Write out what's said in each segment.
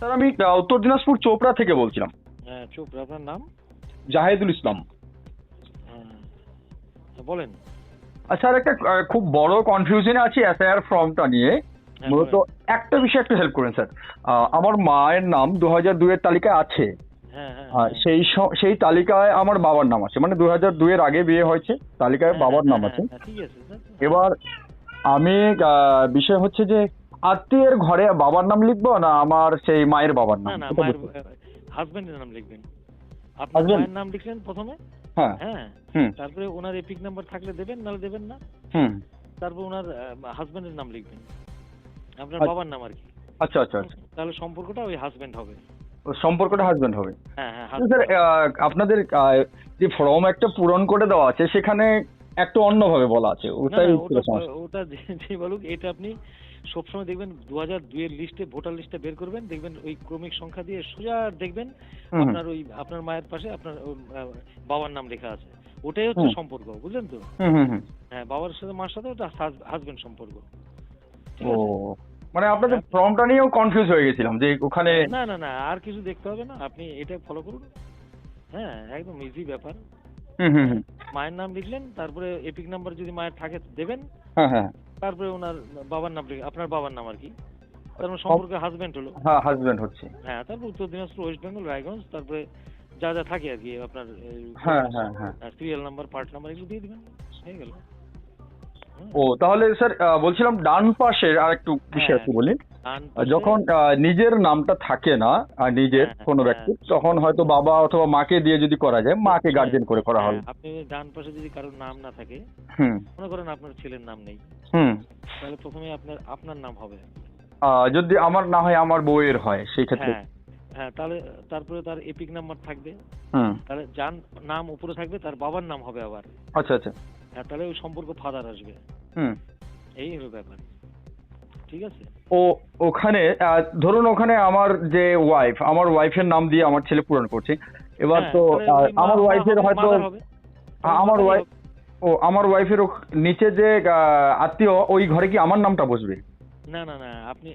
Sir আমি উত্তর দিনাজপুর চোপড়া থেকে বলছিলাম। হ্যাঁ আপনার নাম? জাহেদুল ইসলাম। হ্যাঁ বলেন। আর স্যার একটা খুব বড় কনফিউশনে আছি এসআইআর ফর্মটা নিয়ে। হ্যাঁ, মূলত একটা বিষয়ে একটু হেল্প করেন স্যার। আমার মায়ের নাম দু হাজার দুইয়ের তালিকায় আছে। হ্যাঁ সেই সেই তালিকায় আমার বাবার নাম আছে। মানে দু হাজার দুইয়ের আগে বিয়ে হয়েছে তালিকায় বাবার নাম আছে। এবার আমি বিষয় হচ্ছে যে আত্মীয়ের ঘরে বাবার নাম লিখব না আমার সেই মায়ের বাবার নাম? না না মায়ের হাজবেন্ডের নাম লিখবেন। আপনার? মায়ের নাম লিখলেন প্রথমে? হ্যাঁ। হ্যাঁ। তারপরে ওনার এপিক নাম্বার থাকলে দেবেন নাহলে দেবেন না? হুম। তারপর ওনার হাজবেন্ডের নাম লিখবেন। আপনার আচ্ছা। বাবার নাম আর কি। আচ্ছা আচ্ছা আচ্ছা। তাহলে সম্পর্কটা ওই হাজবেন্ড হবে। সম্পর্কটা হাজবেন্ড হবে। হ্যাঁ হ্যাঁ স্যার আপনাদের যে ফর্ম একটা পূরণ করে দেওয়া আছে সেখানে একটু অন্যভাবে বলা আছে। ওটাই ওটা যে বলুক এটা আপনি সবসময় দেখবেন দু হাজার দুইয়ের লিস্টে ভোটার লিস্টে বের করবেন দেখবেন ওই ক্রমিক সংখ্যা দিয়ে সোজা দেখবেন। আপনার ওই আপনার মায়ের পাশে আপনার বাবার নাম লেখা আছে। ওটাই হচ্ছে সম্পর্ক বুঝলেন তো? হ্যাঁ বাবার সাথে মার সাথে ওটা হাজবেন্ড সম্পর্ক। ঠিক আছে? মানে আপনাদের ফর্মটা নিয়েও কনফিউজ হয়ে গেছিলাম যে ওখানে না না না আর কিছু দেখতে হবে না আপনি এটা ফলো করুন। হ্যাঁ একদম ইজি ব্যাপার। হুম হুম হুম। মায়ের নাম লিখলেন তারপরে এপিক নাম্বার যদি মায়ের থাকে দেবেন। হ্যাঁ হ্যাঁ। তারপরে ওনার বাবার নাম আপনার বাবার নাম আর কি। তারপর সম্পর্কে হাজবেন্ড হলো। হ্যাঁ হাজবেন্ড হচ্ছে। হ্যাঁ তারপর উত্তর দিনাজপুর ওয়েস্ট বেঙ্গল রায়গঞ্জ তারপরে যা যা থাকে আর কি আপনার হ্যাঁ হ্যাঁ হ্যাঁ। সিরিয়াল নাম্বার পার্ট নাম্বার এগুলো দিয়ে দিবেন। হয়ে গেল। ও তাহলে স্যার বলছিলাম ডান পাশের আর একটু বিষয় আছে বলি। যখন নিজের নামটা থাকে না আর নিজের হ্যাঁ, কোনো হ্যাঁ। ব্যক্তি তখন হয়তো বাবা অথবা মাকে দিয়ে যদি করা যায় মাকে গার্জেন করে করা হ্যাঁ, হবে আপনি ডান পাশে যদি কারোর নাম না থাকে মনে করেন আপনার ছেলের নাম নেই হুম। তাহলে প্রথমে আপনার আপনার নাম হবে। যদি আমার না হয় আমার বউয়ের হয় সেই ক্ষেত্রে। হ্যাঁ হ্যাঁ তাহলে তারপরে তার এপিক নাম্বার থাকবে। হুম। তাহলে যার নাম উপরে থাকবে তার বাবার নাম হবে আবার। আচ্ছা আচ্ছা। হ্যাঁ তাহলে ওই সম্পর্ক ফাদার আসবে। হুম। এই হলো ব্যাপার। ঠিক আছে? ও ওখানে ধরুন ওখানে আমার যে ওয়াইফ আমার ওয়াইফের নাম দিয়ে আমার ছেলে পূরণ করছে। এবার হ্যাঁ, তো আমার ওয়াইফের হয়তো। আ- আমার ওয়াইফ। ও আমার ওয়াইফের নিচে যে আত্মীয় ওই ঘরে কি আমার নামটা বসবে? না না না আপনি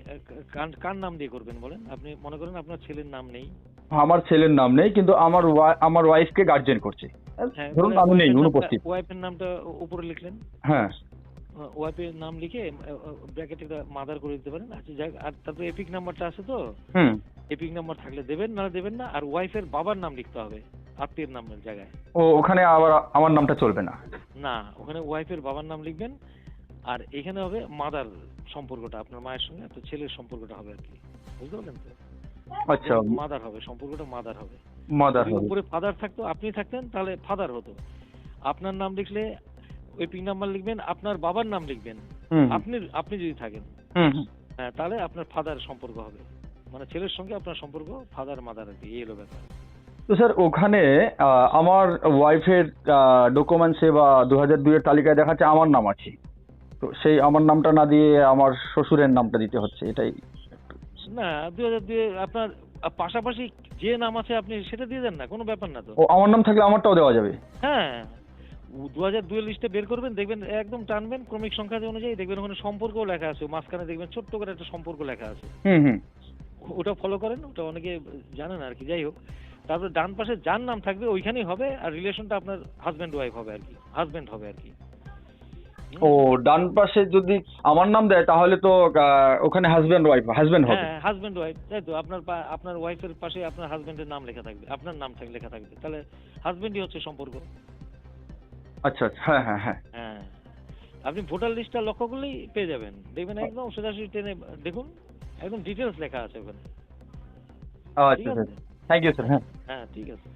কার- নাম দিয়ে করবেন বলেন? আপনি মনে করেন আপনার ছেলের নাম নেই। আমার ছেলের নাম নেই কিন্তু আমার আমার ওয়াইফকে গার্জেন করছে। হ্যাঁ ধরুন আমি নেই অনুপস্থিত। ওয়াইফের নামটা উপরে লিখলেন। হ্যাঁ। ওয়াইফের নাম লিখে ব্র্যাকেটে মাদার করে দিতে পারেন। আচ্ছা যাক আর তারপরে এপিক নাম্বারটা আছে তো? এপিক নাম্বার থাকলে দেবেন না দেবেন না। আর ওয়াইফের বাবার নাম লিখতে হবে আত্মীয়ের নামের জায়গায়। ও ওখানে আবার আমার নামটা চলবে না? না ওখানে ওয়াইফের বাবার নাম লিখবেন। আর এখানে হবে মাদার সম্পর্কটা আপনার মায়ের সঙ্গে তো ছেলের সম্পর্কটা হবে আর কি। বুঝতে পারলেন তো? আচ্ছা। মাদার হবে সম্পর্কটা মাদার হবে। মাদার উপরে ফাদার থাকতো আপনি থাকতেন তাহলে ফাদার হতো। আপনার নাম লিখলে ওই পিং নাম্বার লিখবেন আপনার বাবার নাম লিখবেন। আপনি আপনি যদি থাকেন। হ্যাঁ তাহলে আপনার ফাদার সম্পর্ক হবে। মানে ছেলের সঙ্গে আপনার সম্পর্ক ফাদার মাদার আর কি এই হলো ব্যাপার। তো স্যার ওখানে আহ, আমার ওয়াইফের ডকুমেন্টসে বা দু হাজার দুইয়ের তালিকায় দেখাচ্ছে আমার নাম আছে। তো সেই আমার নামটা না দিয়ে আমার শ্বশুরের নামটা দিতে হচ্ছে এটাই না দু হাজার দুই আপনার পাশাপাশি যে নাম আছে আপনি সেটা দিয়ে দেন না কোনো ব্যাপার না তো। ও আমার নাম থাকলে আমারটাও দেওয়া যাবে? হ্যাঁ। দু হাজার দুই লিস্টে বের করবেন দেখবেন একদম টানবেন ক্রমিক সংখ্যা অনুযায়ী দেখবেন ওখানে সম্পর্কও লেখা আছে মাঝখানে দেখবেন ছোট্ট করে একটা সম্পর্ক লেখা আছে। ওটা ফলো করেন ওটা অনেকে জানেন আর কি যাই হোক। তারপরে ডান পাশে যার নাম থাকবে ওইখানেই হবে আর রিলেশনটা আপনার হাজব্যান্ড ওয়াইফ হবে আর কি হাজব্যান্ড হবে আর কি। ও ডান পাশে যদি আমার নাম দেয় তাহলে তো ওখানে হাজব্যান্ড ওয়াইফ হাজব্যান্ড হবে। হ্যাঁ হাজব্যান্ড ওয়াইফ তাই তো আপনার আপনার ওয়াইফের পাশে আপনার হাজব্যান্ডের নাম লেখা থাকবে আপনার নাম লেখা থাকবে। তাহলে হাজব্যান্ডই হচ্ছে সম্পর্ক। আচ্ছা আচ্ছা হ্যাঁ হ্যাঁ হ্যাঁ। হ্যাঁ। আপনি ভোটার লিস্টটা লক্ষ্য করলেই পেয়ে যাবেন। দেখবেন একদম সোজাসুজি টেনে দেখুন একদম ডিটেলস লেখা আছে ওখানে। আচ্ছা থ্যাংক ইউ স্যার হ্যাঁ। হ্যাঁ ঠিক আছে।